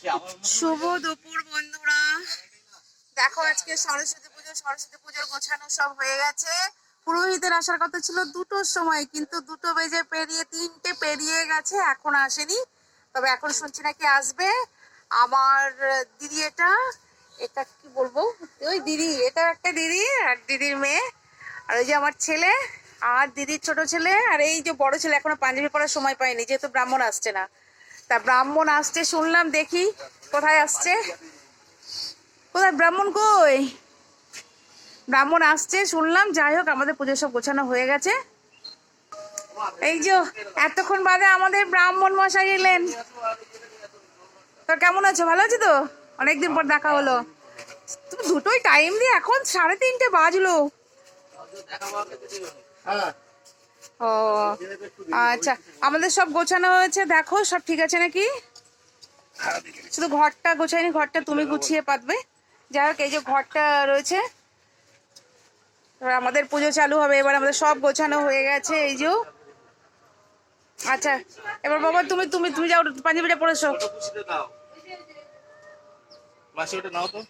শুভ দুপুর, বন্ধুরা। দেখো, আজকে সরস্বতী পুজো, সরস্বতী পুজোর গোছানো সব হয়ে গেছে। পুরোহিতের আসার কথা ছিল দুটোর সময়, কিন্তু দুটো বেজে পেরিয়ে, তিনটে পেরিয়ে গেছে, এখন আসেনি। তবে এখন শুনছি নাকি আসবে। আমার দিদি এটা এটা কি বলব? ওই দিদি এটা একটা দিদি আর দিদির মেয়ে। আর ওই যে আমার ছেলে, আর দিদির ছোট ছেলে, আর এই যে বড় ছেলে এখনও পাঞ্জাবি পরার সময় পায়নি, যেহেতু ব্রাহ্মণ আসছে না। তা ব্রাহ্মণ আসছে, শুনলাম দেখি কোথায় আসছে। কোথায়? ব্রাহ্মণ কই? ব্রাহ্মণ আসছে, শুনলাম, যাই হোক, আমাদের পুজো সব গোছানো হয়ে গেছে। এই যে, এতক্ষণ বাদে আমাদের ব্রাহ্মণ মশাই এলেন। তো কেমন আছো? ভালো আছো তো? অনেকদিন পর দেখা হলো। তুমি দুটোই টাইম দিয়ে এখন সাড়ে তিনটে বাজলো। ও আচ্ছা আমাদের সব গোছানো হয়েছে, দেখো, সব ঠিক আছে নাকি? শুধু ঘরটা গোছাইনি, ঘরটা তুমি গুছিয়ে পাতবে। যাই হোক, এই যে ঘরটা রয়েছে, এবার আমাদের পুজো চালু হবে, এবার আমাদের সব গোছানো হয়ে গেছে, এই যে। আচ্ছা এবার বাবা, তুমি তুমি তুমি যাও, পাঞ্জাবিটা পরেছো নাও তো।